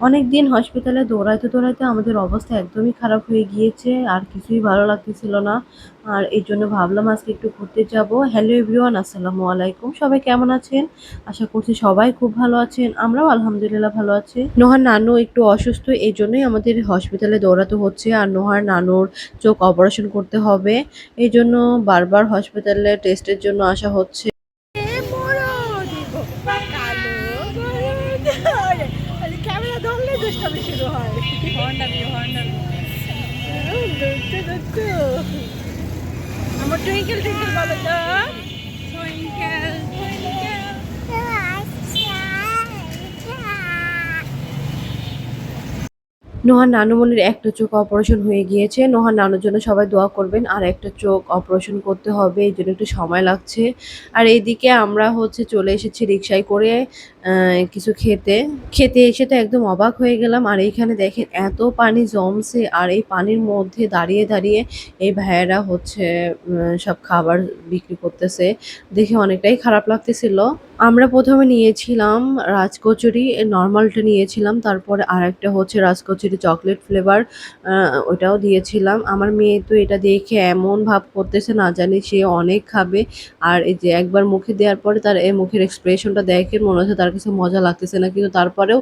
অনেক দিন হসপিটালে দৌড়াইতে দৌড়াইতে আমাদের অবস্থা একদমই খারাপ হয়ে গিয়েছে, আর কিছুই ভালো লাগতেছিল না। আর এই জন্য ভাবলাম আজকে একটু ঘুরতে যাব। হ্যালো এভরিওয়ান আসসালামু আলাইকুম। সবাই কেমন আছেন? আশা করছি সবাই খুব ভালো আছেন। আমরাও আলহামদুলিল্লাহ ভালো আছি। নোহার নানু একটু অসুস্থ, এই জন্যই আমাদের হসপিটালে দৌড়াতে হচ্ছে। আর নোহার নানুর চোখ অপারেশন করতে হবে। এই জন্য বারবার হসপিটালে টেস্টের জন্য আসা হচ্ছে। ক্যামেরা দুষ্টামি শুরু হয়। আমার টুইঙ্কেল টুইঙ্কেল বলো তো। নোহার নানুমনির একটা চোখ অপারেশন হয়ে গিয়েছে। নোহার নানুর জন্য সবাই দোয়া করবেন, আর একটা চোখ অপারেশন করতে হবে, এই জন্য একটু সময় লাগছে। আর এইদিকে আমরা হচ্ছে চলে এসেছি রিক্সায় করে কিছু খেতে। খেতে এসে তো একদম অবাক হয়ে গেলাম, আর এইখানে দেখেন এত পানি জমছে, আর এই পানির মধ্যে দাঁড়িয়ে দাঁড়িয়ে এই ভাইয়েরা হচ্ছে সব খাবার বিক্রি করতেছে। দেখে অনেকটাই খারাপ লাগতেছিল। আমরা প্রথমে নিয়েছিলাম রাজকচুরি, নর্মালটা নিয়েছিলাম, তারপরে আর একটা হচ্ছে রাজকচুরি চকলেট ফ্লেভার ওটাও দিয়েছিলাম। আমার মেয়ে তো এটা দেখে এমন ভাব করতেছে, না জানি সে অনেক খাবে। আর এই যে একবার মুখে দেওয়ার পরে তার এই মুখের এক্সপ্রেশনটা দেখে মনে হচ্ছে তার কাছে মজা লাগতেছে না, কিন্তু তারপরেও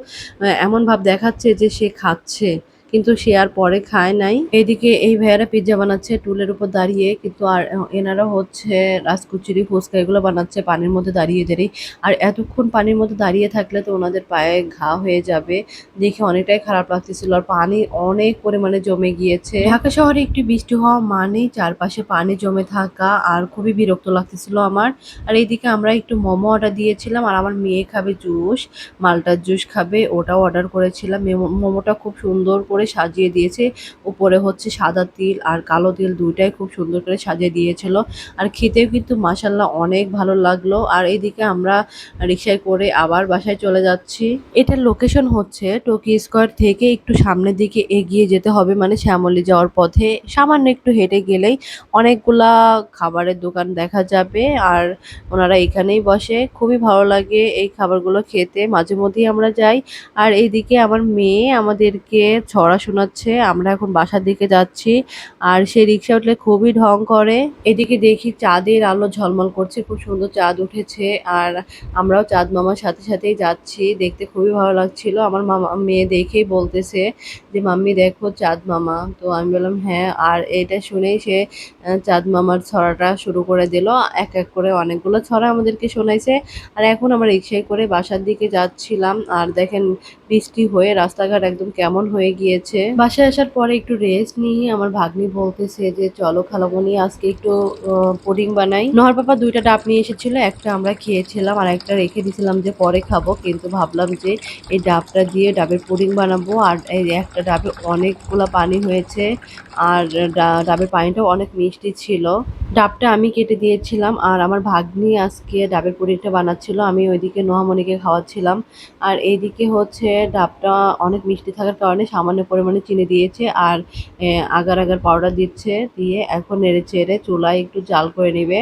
এমন ভাব দেখাচ্ছে যে সে খাচ্ছে। কিন্তু সে আর পরে খায় নাই। এদিকে এই ভাইয়ারা পিৎজা বানাচ্ছে, টুলের উপর দাঁড়িয়ে, কিন্তু আর এনারা হচ্ছে রাজকুচুরি, ফুচকা এগুলো বানাচ্ছে, পানির মধ্যে দাঁড়িয়ে দাঁড়িয়ে আর এতক্ষণ পানির মধ্যে দাঁড়িয়ে থাকলে তো ওনাদের পায়ে ঘা হয়ে যাবে। দেখে অনেকটাই খারাপ লাগতেছিল। আর পানি অনেক পরিমাণে জমে গিয়েছে। ঢাকা শহরে একটু বৃষ্টি হওয়া মানেই চারপাশে পানি জমে থাকা আর খুবই বিরক্ত লাগতেছিল আমার। আর এইদিকে আমরা একটু মোমো অর্ডার দিয়েছিলাম, আর আমার মেয়ে খাবে জুস, মালটার জুস খাবে, ওটাও অর্ডার করেছিলাম। মেমো- মোমোটা খুব সুন্দর করে সাজিয়ে দিয়েছে। উপরে হচ্ছে সাদা তিল আর কালো তিল দুইটাই খুব সুন্দর করে সাজিয়ে দিয়েছিল। আর খেতেও কিন্তু মাসাল্লাহ অনেক ভালো লাগল। আর এইদিকে আমরা রিক্সায় করে আবার বাসায় চলে যাচ্ছি। এটার লোকেশন হচ্ছে টোকি স্কোয়ার থেকে একটু সামনের দিকে এগিয়ে যেতে হবে মানে শ্যামলী যাওয়ার পথে। সামান্য একটু হেঁটে গেলেই অনেকগুলা খাবারের দোকান দেখা যাবে আর ওনারা এখানেই বসে। খুবই ভালো লাগে এই খাবারগুলো খেতে। মাঝে মধ্যেই আমরা যাই। আর এইদিকে আমার মেয়ে আমাদেরকে ছড়া শোনাচ্ছে আমরা এখন বাসার দিকে যাচ্ছি। আর সেই রিক্সা উঠলে খুবই ঢং করে। এদিকে দেখি চাঁদের আলো ঝলমল করছে, খুব সুন্দর চাঁদ উঠেছে। আর আমরাও চাঁদ মামার সাথে সাথেই যাচ্ছি, দেখতে খুবই ভালো লাগছিল। আমার মামা, মেয়ে দেখেই বলতেছে যে, মাম্মি, দেখো চাঁদ মামা। তো আমি বললাম হ্যাঁ। আর এটা শুনেই সে চাঁদ মামার ছড়াটা শুরু করে দিল। এক এক করে অনেকগুলো ছড়া আমাদেরকে শোনাইছে। আর এখন আমরা রিক্সায় করে বাসার দিকে যাচ্ছিলাম। আর দেখেন বৃষ্টি হয়ে রাস্তাঘাট একদম কেমন হয়ে গিয়েছে বাসায় আসার পরে একটু রেস্ট নিয়ে আমার ভাগ্নি বলতেছে যে, চলো খালামণি আজকে একটু পুডিং বানাই। নহর পাপা দুইটা ডাব নিয়ে এসেছিল, একটা আমরা খেয়েছিলাম আর একটা রেখে দিয়েছিলাম যে পরে খাব। কিন্তু ভাবলাম যে, এই ডাবটা দিয়ে ডাবের পুডিং বানাবো আর এই একটা ডাবে অনেকগুলা পানি হয়েছে আর ডাবের পানিটাও অনেক মিষ্টি ছিল। ডাবটা আমি কেটে দিয়েছিলাম আর আমার ভাগ্নি আজকে ডাবের পুডিংটা বানাচ্ছিল। আমি ওইদিকে নোহামণিকে খাওয়াচ্ছিলাম। আর এইদিকে হচ্ছে ডাবটা অনেক মিষ্টি থাকার কারণে সামান্য পরিমাণে চিনি দিয়েছে আর আগার আগার পাউডার দিচ্ছে, দিয়ে এখন নেড়ে চেড়ে চুলায় একটু জাল করে নেবে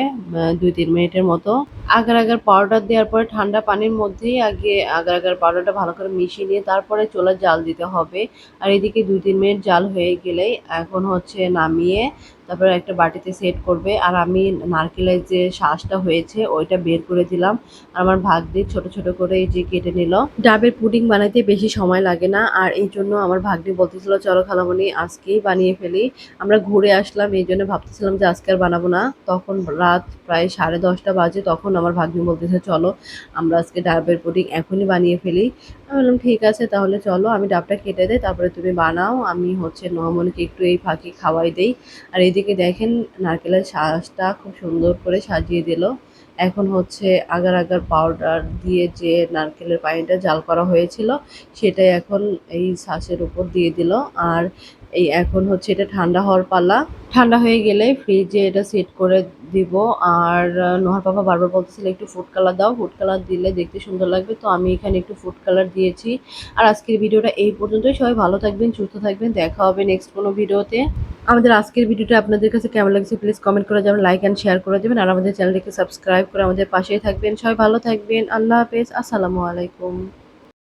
দুই তিন মিনিটের মতো। আগার আগার পাউডার দেওয়ার পরে ঠান্ডা পানির মধ্যেই আগে আগার আগার পাউডারটা ভালো করে মিশিয়ে নিয়ে তারপরে চুলার জাল দিতে হবে। আর এদিকে দুই তিন মিনিট জাল হয়ে গেলেই এখন হচ্ছে নামিয়ে তারপরে একটা বাটিতে সেট করবে। আর আমি নারকেলের যে শ্বাসটা হয়েছে ওইটা বের করে দিলাম। আর আমার ভাগ দিয়ে ছোট ছোট করে এই যে কেটে নিল। ডাবের পুডিং বানাইতে বেশি সময় লাগে না। আর এই জন্য আমার ভাগ্নি বলতেছিল, চলো খালামণি, আজকেই বানিয়ে ফেলি। আমরা ঘুরে আসলাম। এই জন্য ভাবতেছিলাম যে আজকে আর বানাবো না। তখন রাত প্রায় সাড়ে দশটা বাজে। তখন আমার ভাগ্নি বলতেছে, চলো, আমরা আজকে ডাবের পুডিং এখনই বানিয়ে ফেলি। আমি বললাম, ঠিক আছে, তাহলে চলো, আমি ডাবটা কেটে দেই, তারপরে তুমি বানাও, আমি হচ্ছে নমনকে একটু এই ফাঁকি খাওয়াই দেই। আর এদিকে দেখেন, নারকেলের শাঁসটা খুব সুন্দর করে সাজিয়ে দিল। এখন হচ্ছে আগার আগার পাউডার দিয়ে যে নারকেলের পানিটা জাল করা হয়েছিল, সেটাই এখন এই শাঁসের উপর দিয়ে দিল। আর এই এখন হচ্ছে এটা ঠান্ডা হওয়ার পালা। ঠান্ডা হয়ে গেলে ফ্রিজে এটা সেট করে দিব। আর নোহার পাপা বারবার বলতেছিল একটু ফুড কালার দাও। ফুড কালার দিলে দেখতে সুন্দর লাগবে। তো আমি এখানে একটু ফুড কালার দিয়েছি। আর আজকের ভিডিওটা এই পর্যন্তই। সবাই ভালো থাকবেন, সুস্থ থাকবেন। দেখা হবে নেক্সট কোনো ভিডিওতে। আমাদের আজকের ভিডিওটা আপনাদের কাছে কেমন লাগছে প্লিজ কমেন্ট করে যাবেন লাইক অ্যান্ড শেয়ার করে দেবেন আর আমাদের চ্যানেলটিকে সাবস্ক্রাইব করে আমাদের পাশেই থাকবেন। সবাই ভালো থাকবেন। আল্লাহ হাফেজ। আসসালামু আলাইকুম।